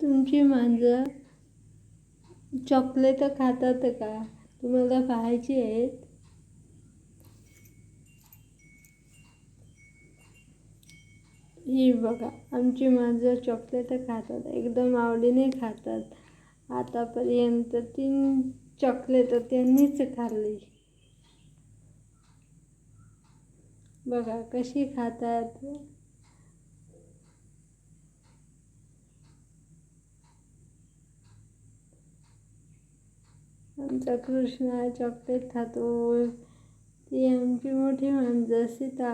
तुमची मांजर चॉकलेट खातात का? तुम्हाला पाहायची आहेत? ही बघा आमची मांजर चॉकलेट खातात. एकदम आवडीने खातात. आतापर्यंत तीन चॉकलेट त्यांनीच खाल्ली. बघा कशी खातात? आमचा कृष्णा चॉकलेट खातो ती आमची मोठी मांजर सीता